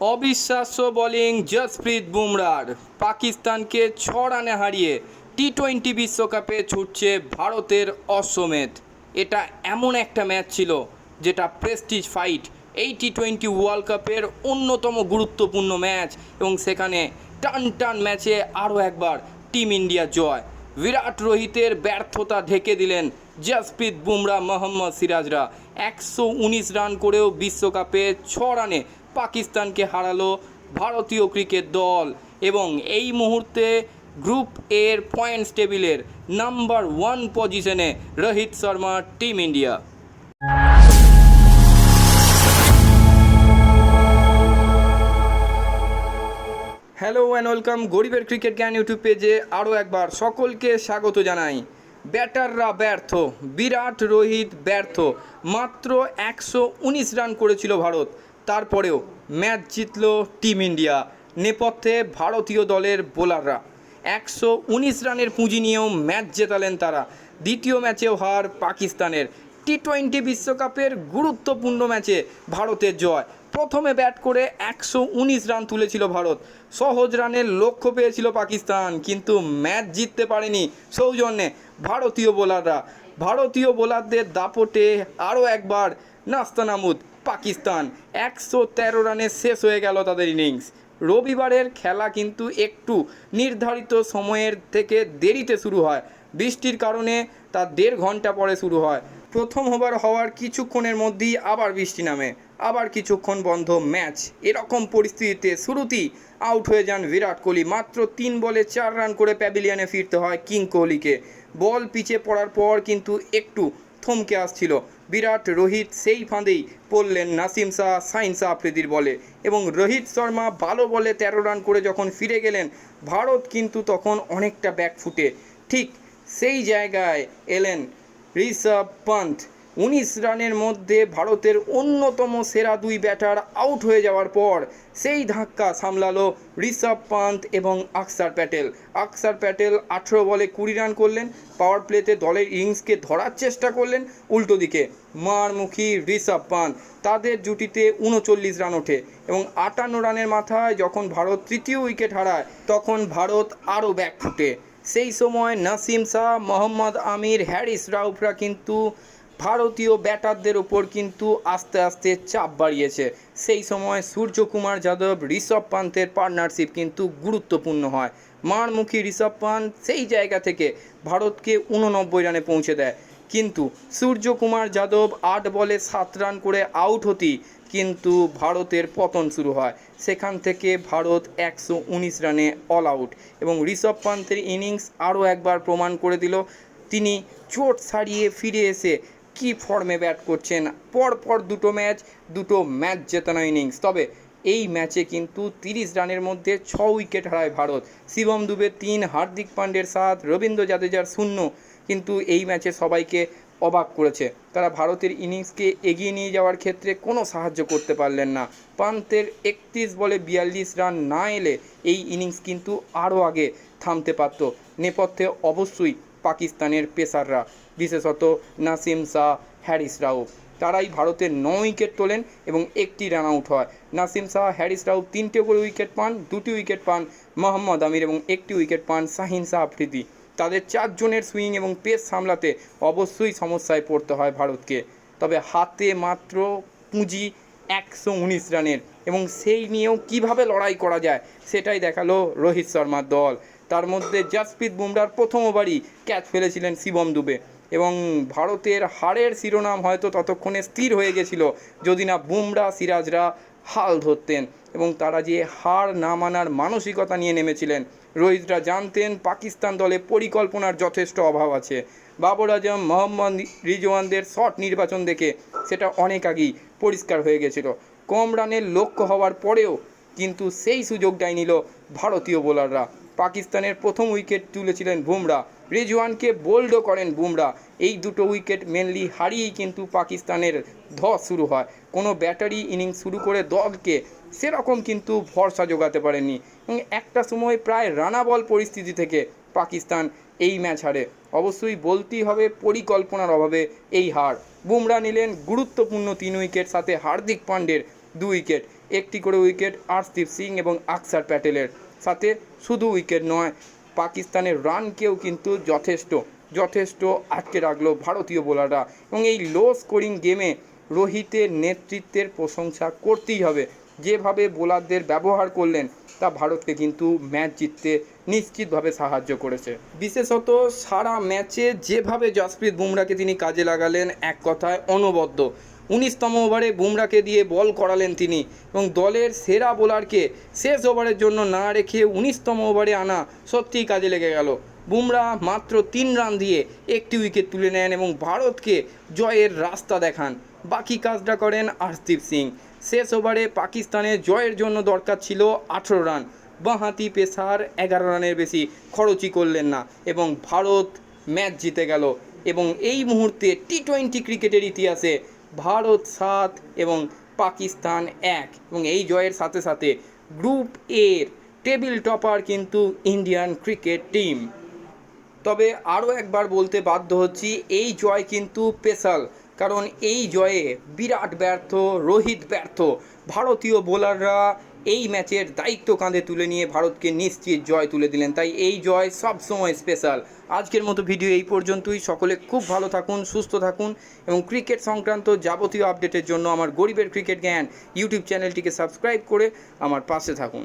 অবিশ্বাস্য বোলিং জসপ্রীত বুমরার। পাকিস্তানকে ছ রানে হারিয়ে টি টোয়েন্টি বিশ্বকাপে ছুটছে ভারতের অশ্বমেধ। এটা এমন একটা ম্যাচ ছিল, যেটা প্রেস্টিজ ফাইট এই টি টোয়েন্টি ওয়ার্ল্ড কাপের অন্যতম গুরুত্বপূর্ণ ম্যাচ এবং সেখানে টান টান ম্যাচে আরও একবার টিম ইন্ডিয়া জয়। বিরাট রোহিতের ব্যর্থতা ঢেকে দিলেন জসপ্রীত বুমরা মোহাম্মদ সিরাজরা। একশো উনিশ রান করেও বিশ্বকাপে ছ রানে পাকিস্তানকে হারালো ভারতীয় ক্রিকেট দল এবং এই মুহূর্তে গ্রুপ এর পয়েন্টস টেবিলের নাম্বার ওয়ান পজিশনে Rohit Sharma, team India. Hello and welcome গরিবের ক্রিকেট জ্ঞান ইউটিউব পেজে আরও একবার সকলকে স্বাগত জানাই। ব্যাটাররা ব্যর্থ, বিরাট রোহিত ব্যর্থ। মাত্র একশো উনিশ রান করেছিল ভারত। তারপরেও ম্যাচ জিতল টিম ইন্ডিয়া, নেপথ্যে ভারতীয় দলের বোলাররা। একশো উনিশ রানের পুঁজি নিয়েও ম্যাচ জেতালেন তারা। দ্বিতীয় ম্যাচেও হার পাকিস্তানের। টি টোয়েন্টি বিশ্বকাপের গুরুত্বপূর্ণ ম্যাচে ভারতের জয়। প্রথমে ব্যাট করে একশো উনিশ রান তুলেছিল ভারত। সহজ রানের লক্ষ্য পেয়েছিল পাকিস্তান, কিন্তু ম্যাচ জিততে পারেনি সৌজন্যে ভারতীয় বোলাররা। ভারতীয় বোলারদের দাপটে আরও একবার নাস্তানামুদ পাকিস্তান। একশো তেরো রানে শেষ হয়ে গেল তাদের ইনিংস। রবিবারের খেলা কিন্তু একটু নির্ধারিত সময়ের থেকে দেরিতে শুরু হয়। বৃষ্টির কারণে তা দেড় ঘণ্টা পরে শুরু হয়। প্রথম ওভার হওয়ার কিছুক্ষণের মধ্যেই আবার বৃষ্টি নামে। আবার কিছুক্ষণ বন্ধ ম্যাচ। এরকম পরিস্থিতিতে শুরুতেই আউট হয়ে যান বিরাট কোহলি। মাত্র তিন বলে চার রান করে প্যাভিলিয়নে ফিরতে হয় কিং কোহলিকে। বল পিছে পড়ার পর কিন্তু একটু থমকে আসছিল। বিরাট, রোহিত সেই ফাঁদেই পড়লেন নাসিম শাহ সাইন শাহ আফ্রিদির বলে। এবং রোহিত শর্মা ভালো বলে তেরো রান করে যখন ফিরে গেলেন, ভারত কিন্তু তখন অনেকটা ব্যাক ফুটে ঠিক সেই জায়গায় এলেন ঋষভ পন্থ। উনিশ রানের মধ্যে ভারতের অন্যতম সেরা দুই ব্যাটার আউট হয়ে যাওয়ার পর সেই ধাক্কা সামলালো ঋষভ পান্ত এবং আকসার প্যাটেল। আকসার প্যাটেল আঠেরো বলে কুড়ি রান করলেন পাওয়ার প্লেতে দলের ইনিংসকে ধরার চেষ্টা করলেন উল্টো দিকে। মারমুখী ঋষভ পান্ত তাদের জুটিতে উনচল্লিশ রান ওঠে এবং আটান্ন রানের মাথায় যখন ভারত তৃতীয় উইকেট হারায়, তখন ভারত আরও ব্যাক ফুটে সেই সময় নাসিম শাহ, মোহাম্মদ আমির, হ্যারিস রাউফরা কিন্তু ভারতীয় ব্যাটারদের ওপর কিন্তু আস্তে আস্তে চাপ বাড়িয়েছে। সেই সময় সূর্যকুমার যাদব, ঋষভ পান্তের পার্টনারশিপ কিন্তু গুরুত্বপূর্ণ হয়। মারমুখী ঋষভ পান্ত সেই জায়গা থেকে ভারতকে উননব্বই রানে পৌঁছে দেয়। কিন্তু সূর্যকুমার যাদব আট বলে সাত রান করে আউট হতেই কিন্তু ভারতের পতন শুরু হয়। সেখান থেকে ভারত একশো উনিশ রানে অল আউট এবং ঋষভ পান্তের ইনিংস আরও একবার প্রমাণ করে দিল, তিনি চোট সারিয়ে ফিরে এসে কি ফর্মে ব্যাট করছেন? পর পর দুটো ম্যাচ দুটো ম্যাচ জেতানো ইনিংস তবে এই ম্যাচে কিন্তু তিরিশ রানের মধ্যে ছ উইকেট হারায় ভারত। শিবম দুবে তিন, হার্দিক পান্ডের সাত, রবীন্দ্র জাদেজার শূন্য। কিন্তু এই ম্যাচে সবাইকে অবাক করেছে। তারা ভারতের ইনিংসকে এগিয়ে নিয়ে যাওয়ার ক্ষেত্রে কোনো সাহায্য করতে পারলেন না। পান্তের একত্রিশ বলে বিয়াল্লিশ রান না এলে এই ইনিংস কিন্তু আরও আগে থামতে পারত। নেপথ্যে অবশ্যই পাকিস্তানের পেসাররা, বিশেষত নাসিম শাহ, হ্যারিস রাউফ। তারাই ভারতের ন উইকেট তোলেন এবং একটি রান আউট হয়। নাসিম শাহ, হ্যারিস রাউফ তিনটে করে উইকেট পান, দুটি উইকেট পান মোহাম্মদ আমির এবং একটি উইকেট পান শাহিন শাহ আফ্রিদি। তাদের চারজনের সুইং এবং পেস সামলাতে অবশ্যই সমস্যায় পড়তে হয় ভারতকে। তবে হাতে মাত্র পুঁজি একশো উনিশ রানের এবং সেই নিয়েও কীভাবে লড়াই করা যায়, সেটাই দেখাল রোহিত শর্মার দল। তার মধ্যে জাসপ্রীত বুমরার প্রথম ওভারই ক্যাচ ফেলেছিলেন শিবম দুবে। এবং ভারতের হারের শিরোনাম হয়তো ততক্ষণে স্থির হয়ে গেছিল যদি না বুমরা, সিরাজরা হাল ধরতেন এবং তারা যে হার না মানার মানসিকতা নিয়ে নেমেছিলেন। রোহিতরা জানতেন পাকিস্তান দলে পরিকল্পনার যথেষ্ট অভাব আছে। বাবর আজম, মোহাম্মদ রিজওয়ানদের শট নির্বাচন দেখে সেটা অনেক আগেই পরিষ্কার হয়ে গেছিল। কম রানের লক্ষ্য হওয়ার পরেও কিন্তু সেই সুযোগটাই নিল ভারতীয় বোলাররা। পাকিস্তানের প্রথম উইকেট তুলেছিলেন বুমরা। রেজওয়ানকে বোল্ডও করেন বুমরা। এই দুটো উইকেট মেনলি হারিয়েই কিন্তু পাকিস্তানের ধস শুরু হয়। কোনো ব্যাটারি ইনিংস শুরু করে দলকে সেরকম কিন্তু ভরসা জোগাতে পারেনি এবং একটা সময় প্রায় রানাবল পরিস্থিতি থেকে পাকিস্তান এই ম্যাচ হারে। অবশ্যই বলতেই হবে, পরিকল্পনার অভাবে এই হার। বুমরা নিলেন গুরুত্বপূর্ণ তিন উইকেট, সাথে হার্দিক পান্ডের দু উইকেট। একটি করে উইকেট আর্শদীপ সিং এবং আকসার প্যাটেলের। সাথে শুধু উইকেট নয়, পাকিস্তানের রানকেও কিন্তু যথেষ্ট যথেষ্ট আটকে রাখল ভারতীয় বোলাররা। এবং এই লো স্কোরিং গেমে রোহিতের নেতৃত্বের প্রশংসা করতেই হবে। যেভাবে বোলারদের ব্যবহার করলেন, তা ভারতকে কিন্তু ম্যাচ জিততে নিশ্চিতভাবে সাহায্য করেছে। বিশেষত সারা ম্যাচে যেভাবে জসপ্রীত বুমরাকে তিনি কাজে লাগালেন, এক কথায় অনবদ্য। উনিশতম ওভারে বুমরাকে দিয়ে বল করালেন তিনি এবং দলের সেরা বোলারকে শেষ ওভারের জন্য না রেখে উনিশতম ওভারে আনা সত্যিই কাজে লেগে গেল। বুমরা মাত্র তিন রান দিয়ে একটি উইকেট তুলে নেন এবং ভারতকে জয়ের রাস্তা দেখান। বাকি কাজটা করেন আর্শদীপ সিং। শেষ ওভারে পাকিস্তানের জয়ের জন্য দরকার ছিল আঠেরো রান। বাঁহাতি পেসার এগারো রানের বেশি খরচই করলেন না এবং ভারত ম্যাচ জিতে গেল। এবং এই মুহূর্তে টি টোয়েন্টি ক্রিকেটের ইতিহাসে ভারত সাত এবং পাকিস্তান এক। এবং এই জয়ের সাথে সাথে গ্রুপ এর টেবিল টপার কিন্তু ইন্ডিয়ান ক্রিকেট টিম। তবে আরও একবার বলতে বাধ্য হচ্ছি, এই জয় কিন্তু স্পেশাল। কারণ এই জয়ে বিরাট ব্যর্থ, রোহিত ব্যর্থ। ভারতীয় বোলাররা এই ম্যাচের দায়িত্ব কাঁধে তুলে নিয়ে ভারতকে নিশ্চিত জয় তুলে দিলেন। তাই এই জয় সবসময় স্পেশাল আজকের মতো ভিডিও এই পর্যন্তই। সকলে খুব ভালো থাকুন, সুস্থ থাকুন এবং ক্রিকেট সংক্রান্ত যাবতীয় আপডেটের জন্য আমার গরিবের ক্রিকেট জ্ঞান ইউটিউব চ্যানেলটিকে সাবস্ক্রাইব করে আমার পাশে থাকুন।